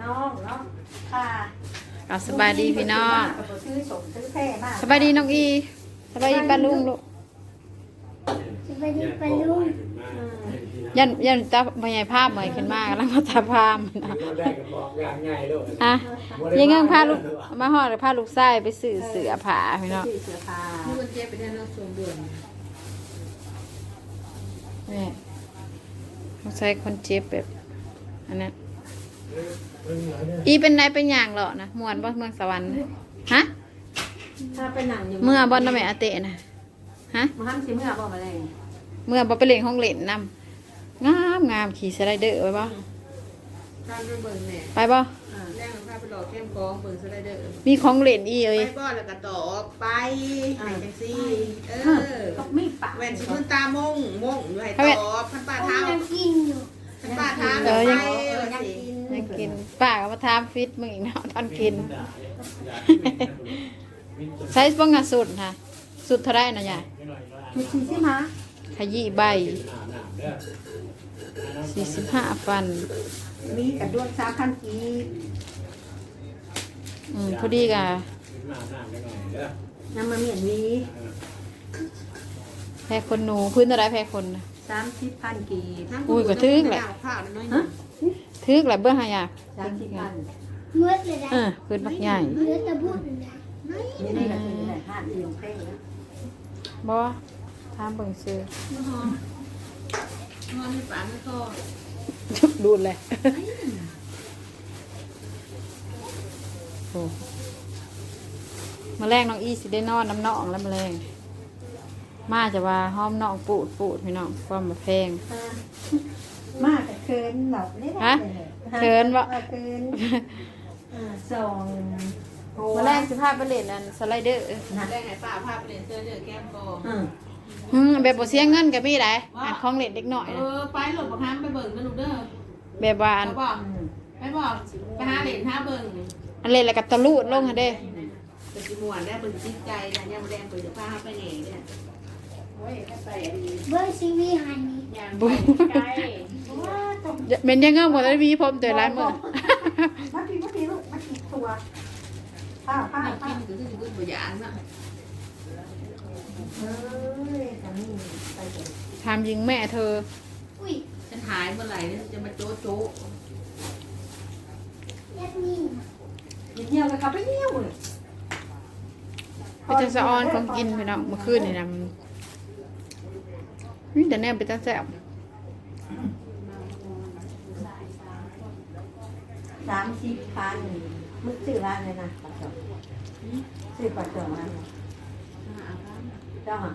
น้องเนาะค่ะก็สบายดีพี่น้องซื้อสมซื้อแท้มากสบายดีน้องอีสบายดีป้าลุงลูกไปดูไปลุงยันยันตาพยายภาพใหม่ขึ้นมากำลังมาตาภาพมันนะได้กับบอกอย่างง่ายเลยอะยังเงินพาลูกมาห่อหรือพาลูกไส้ไปสื่อเสือผาพี่น้องซื้อเสื้อผ้านี่มันเจ็บไปแทนเราส่งด่วนนี่ลูกไส้คนเจ็บแบบอันนั้น อีเป็นนายเป็นอย่างเหรอนะมวนบ่เมืองสวรรค์นะฮะ ถ้าเป็นหนังอยู่เมื่อบอนน้ำแม่อาเตะนะฮะมันทำสิเมื่อบ่มาเลยเมื่อบ่ไปเล่นห้องเล่นนำงามงามขี่สไลเดอร์ไว้บ่ข้ามไปเบิ่งแหน่ไปบ่แรงของข้าไปหลอกแก้มกองเบิ่งสไลเดอร์มีของเล่นอีไปเอ้ยบ่แล้วก็ต่อไปไหนจังซี่เออก็ไม่ปะแหวนสิมือตามงมงอยู่ให้ต่อพันป้าเท้า ยังกินอยู่พัน ป้าเท้าเออยังไปยังสิกินอยากกินป้าก็มาทามฟิตมึงอีกเนาะตอนกิน ใช้บ้างอะสุดค่ะ สุดเท่าไรนะยายมีชีสิมาขยี้ใบสี่สิบห้าฟัน มีกับดวงสาคันกีอืมพอดีกะน้ำมันเหมียนมีแพ้คนหนู พื้นเท่าไรแพ้คนน่ะ สามสิบพันกีอุ้ยก็ถึงแหละข้าวน้อยฮะทึกแหละเบื้องหายาสามสิบพันเมื่อเลยนะเออพื้นบักใหญ่เมื่อตะบุญนะนี่นี่ก็คือได้ห้าเอียงเพ่งนะบ่ทามเบิ่งซื้อนอนนอนให้ปานก็ดูดเลยโอ้มาแรงน้องอีสิได้นอนน้ำนองแล้วมาแรง มาจะว่าห้อมน้องปูดปูดพี่น้องความมาแพงมากกับเคินหลับเลยฮะเคินบ่เคินสองโอ้มาแรกสิพาไปเล่นอันสไลเดอร์นะแรงให้ป้าพาไปเล่นเสื้อเดือแก้มกองอืมอืมแบบบ่เสียเงินก็มีได้อันของเล่นเด็กน้อยเอนะอไปหลบบักฮัมไปเบิ่งกันหนูเด้อแบบว่าอันไปบอกอืมไปบอกไปหาเหรียญห้าเบิ่งอันเล่นแล้วก็ตะลูดลงหั่นเด้แต่สิม่วนได้เบิ่งจิตใจนะยังแรงเปิดผ้าไปแหน่เนี่ย เบอร์ซีวีฮันนี่ยางบุไกลเม็นยังเงินบ่ได้มีผมแต่ร้านมื้อมาทีมาทีลูกมาทีตัวป้าป้าไม่ป้ากินก็คือกูบ่อยากนะเอ้ยทำนี่ไปเลยถามยิงแม่เธอ อุ้ยฉันหายเมื่อไหร่เนี่ยจะมาโจ๊ะโจ๊ะยัดนี่เหี่ยวกับเขาไปเหี่ยวเลยไปจังสะออนของกินพี่น้องเมื่อคืนนี่นะมั นนี่แต่แนมไปตั้งแซ่บสามสิบพันมึงซื้อร้านเลยนะปัจจุบันซื้อปัจจุบันเจ้าหา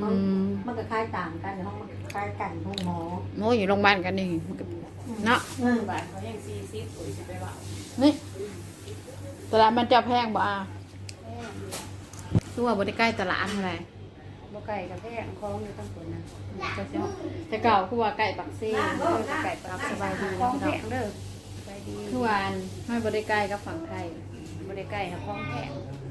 อืมมันก็คล้ายต่างกันห้องมันคล้ายกันห้องหมอโมอยู่โรงพยาบาลกันนี่มันก็เนาะอืมบาทเขายังซีซีปุ๋ยสิไปว่านี่ตลาดมันจะแพงบ่อะคือว่าบ่ได้ใกล้ตลาดเท่าไหร่ บ่ไก่กับแพงคล้องอยู่ตั้งคนนะก็สิแต่เก่าคือว่าไก่ปักซี่ไก่ปักสบายดีคล้อนะงพี่แพน้องงเด้อไปดีคือว่าอันไม่บ่ได้ใกล้กับฝั่งไทยบ่ได้ไก่ค่ะคล้องแพง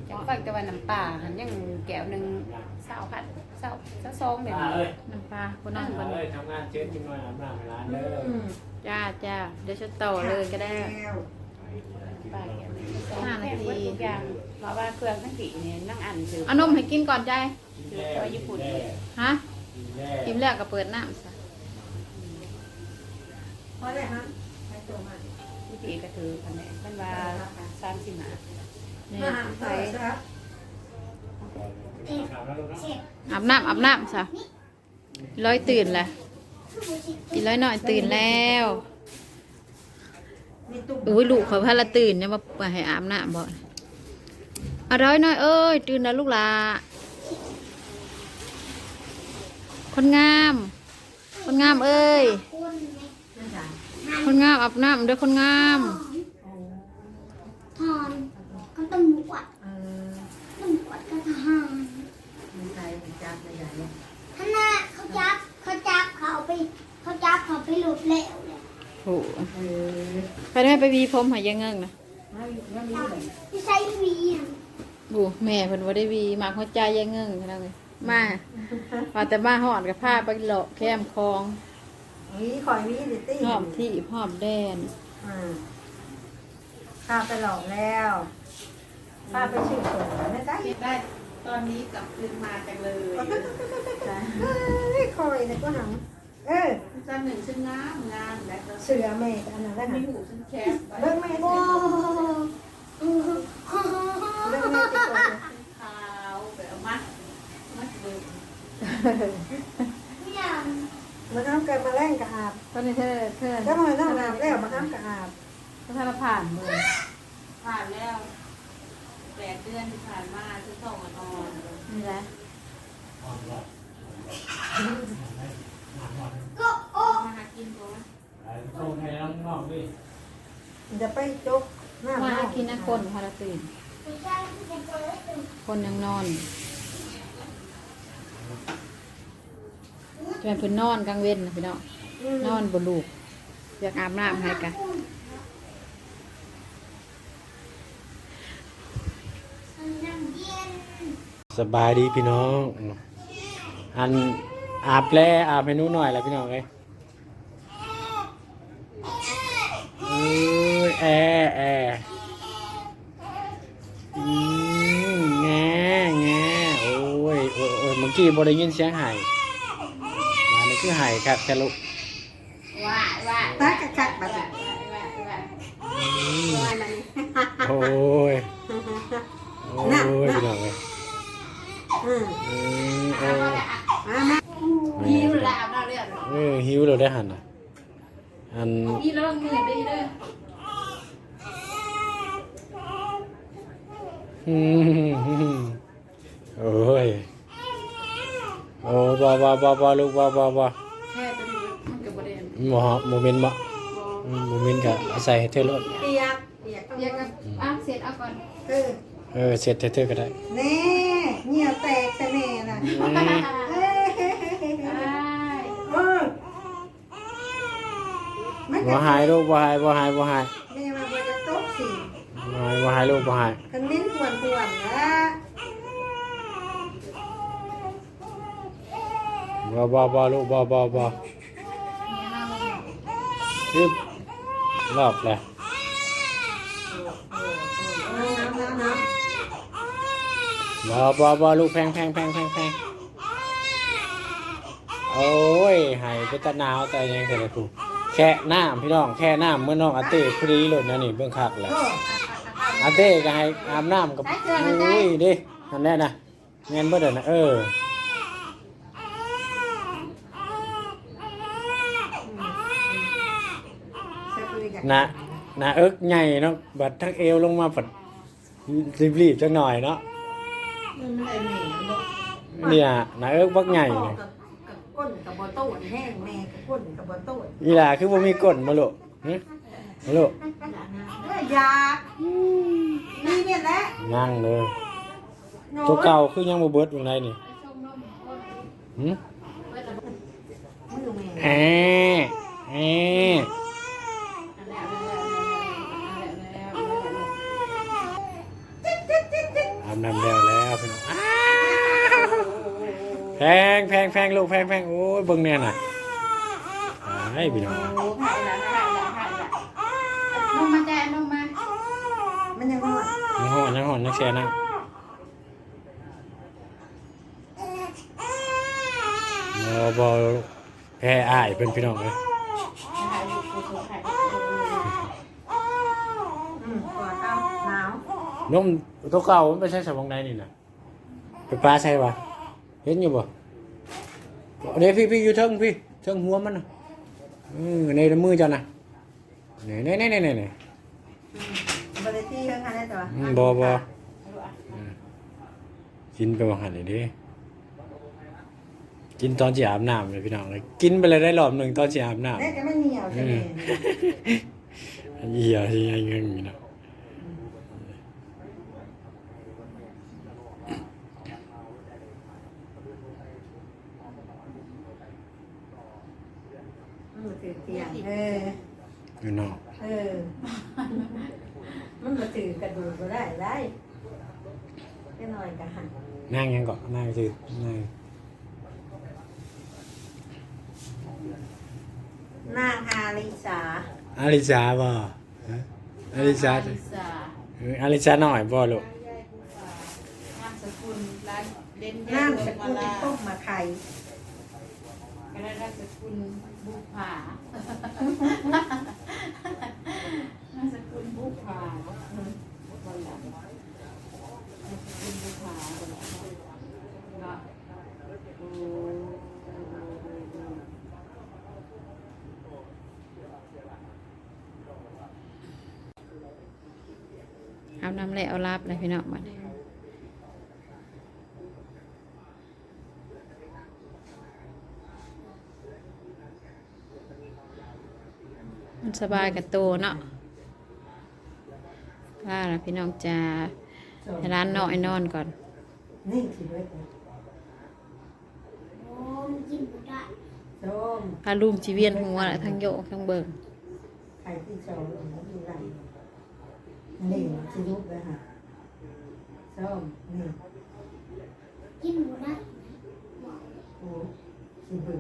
จังฟังแต่ว่าน้ำปลาหันยังแก้วหนึง20พันเศร้าเศร้าซองแบบอ่านี้เอ้ยน้ำปลาคนน้องคนเอ้ยทำงานเช็ดจิ้มหน่อยอาบน้ำในร้านเด้ออืมจ้าจ้าเดี๋ยวฉันต่อเลยก็ได้แล้ว ไปอันนี้ซองแพงหมดทุกอย่างเพราะว่าเครื่องทั้งสี่เนี่ยนั่งอ่านซื้อเอานมให้กินก่อนใจซื้อตัวญี่ปุ่นเลยฮะแย่กินแล้วก็เปิดน้ำซะพอได้ฮะไปตัวมาวิธีก็ถือคันนี้คันว่าสามสิบห้านี่มาไปครับถามแล้วลูกนะเช็คอาบน้ำอาบน้ำซะร้อยตื่นแหละอีร้อยหน่อยตื่นแล้วมีตุ้ม อุ้ยลูกเขาพาละตื่นเนี่ยมาเปิดให้อาบน้ำบ่อะร้อยหน่อยเอ้ย ตื่นแล้วลูกหลาคนงาม คนงามเอ้ยคนไหมนั่นจ้ะคนงามอาบน้ำเด้อคนงาม โอ้ ทอนก็ตำรวจ เออ ตำรวจก็ทหาร มีใครเป็นจ้าใหญ่เนี่ย ท่านน่ะเขาจับเขาจับเขาไป เขาจับเขาไปหลุดแล้วเลย โห เออ ไปได้ไปวีผมใหายังเงิงนะไม่ไม่มีเลยที่ใช้วีอะบูแม่เพิ่นบ่ได้วีมากหัวใจยังเงิงเท่านั้นเลยมาว่าแต่มาหอดกับผ้าไปเลาะแคมคลองมีคอยมีดิตี้หอมที่หอมแดนเออ่าข้าไปหลอกแล้วข้าไปชื่อส่งไม่ได้คิดได้ตอนนี้กลับคืนมาจังเลยเฮ้ยคอยเนี่ยก็หัง เออจันหนึ่งฉันงามงามแล้วก็เสือแม่อันนั้นได้มีหังหูฉันแคบไปเรื่องแม่โอ้เรื่องแม่ที่ตัวขาวแบบมัดมัดเดิมเนี่ยมันทำเกิดมาแรงกับอาบตอนนี้เธอเธอแล้วมันต้องอาบแล้วมาทำกับอาบถ้าเราผ่านมือผ่านแล้วแปดเดือนที่ผ่านมาฉันส่งมานอนนี่แหละก็โอ้ มาหากินตัวโชว์ให้น้องๆดิจะไปจกหน้ามาหากินนะคนพาราตื่นไม่ใช่ที่จะเปิดคนยังนอนจะเป็นเพิ่นนอนกลางเว้นนะพี่น้องนอนบนลูกอยากอาบน้ำให้กันสบายดีพี่น้อง อัน อาบแล้อาบให้หนูหน่อยแล้วพี่น้องเอ้ยเอ้ยแอร์แอร์อืมแง่แง่โอ้ยโอ้ยโอ้ยเมื่อกี้บ่ได้ยินเสียงไห่มานี่คือไห่ครับแค่ลูกว่าว่าตากระคักแบบว่านี้ว่าว่าว่ามันโอ้ยโอ้ยพี่น้องเอ้ย อืม อืมโอ้ย มามา หิวแล้วอาบน้ำเลื อดเออหิวเราได้หันอะอันนี่เราเหนื่อยไปเด้ออืมโอ้ยโอ้บอบอบอบอลูกบอบอบอแค่ตัวนี้มันกับประเด็นโมฮะโมเมนต์บ่อืมโมเมนต์กะเอาใส่ให้เธอรถเปียกเปียกต้องเรียกกันอ้าวเสร็จเอาก่อนเออเออเสร็จให้เธอก็ได้แน่เหนียวแตกแต่แน่น่ะ อืม เอ้ย เออ มันบ่หายลูกบ่หายบ่หายบ่หายแม่มาบ่จะตกสิบ่หายบ่หายลูกบ่หายกันมิ้นควรควรนะบ่บ่บ่ลูกบ่บ่บ่ยึบรอบแล้วน้ำน้ำน้บ่บ่บ่ลูกแพงแพงแพงแพงแพงโอ้ยหายไปตะหนาวแต่ยังแต่ละกู แค่น้ำพี่น้องแค่น้ำเมื่อน้องอาเต้พอดีเลยนะนี่เบิ่งคักแล้วำโอ้อาเต้ก็ให้อาบน้ำกับอุ้ยดินั่นแหละนะเงินเบ่เด้อนะเออใส่ปุ๋ยจากนะนะเอิกใหญ่เนาะบัดทั้งเอวลงมาปัดรีบๆจังหน่อยเนาะมันไม่ได้แม่บ่เนี่ยนะเอิกบักใหญ่พ่อเนี่ย กับกับก้นกับบ่โต้นแห้งแม่กับก้นกับบ่โต้นอีหล่าคือบ่มีก้นมาลูกหึมาลูกเอ้ยอยากมีเมียนแล้วยังเลยโน้ตัวเก่าคือยังบ่เบิดอยู่ไหนนี่หึมือแม่แอแพงแพงลูกแพงแพงโอ้ยเบิ่งเนี่ยน่ะไอ้พี่น้องโอ้ผ่านแล้วผ่านแล้วผ่านแล้วลงมาแจ้ลงมา มันยังงอดยังหอนยังหอนยังเสียนะบอบอแพ้อายเป็นพี่น้องเลยอืมกอดเอาหนาวนุ่มตัวเก่ามันไม่ใช่สมองในนี่นะไปปลาใช่ปะเห็นอยู่บ่ เดี๋ยวพี่พี่อยู่เทิงพี่เทิงหัวมันนะอืมในมือเจ้านะเนี่ยเนี่ยเนี่ยเนี่ยเนี่ยบริตี้เรื่องอะไรตัวอืมบอบอมกินไปว่าหันเลยดิกินตอนจีอาบน้ำเลยพี่น้องเลยกินไปเลยได้รอบหนึ่งตอนจีอาบน้ำแม่ก็ไม่เหนียวใช่ไหมเหี้ยที่ยังเงี้ยอยู่นะมันมาถือเตียงเอออยู่นอกเออ มันมาถือกระดูกก็ได้ได้แค่หน่อยก็หันนั่งยังเกาะนั่งสินั่งนางอาลิสาอาริซาบ่ฮะอาริซาลิซาเอออาริซาหน่อยบ่ลูกนามสกุลร้านเล่นน้ำสกุลต้มมาไข่ ก็ได้นาม สกุลบุกผานามสกุลบุกผาคนละนามสกุลบุกผาคนละเนาะโอ้เอาน้ำแหละเอาลาบเลยพี่น้องมามัน สบายกับตัวเนาะว่าละพี่น้องจะให้ร้านนอกไอ้นอนก่อนนี่สิเว้ยโอ้มนกินบ่ได้ส้มพาลุมจีเวียนหัวละทั้งโยกทั้งเบิ่งไข่ที่สองมีไรนี่สิลูกเลยค่ะส้มนี่กินบ่ได้โอ้สิเบิ่ง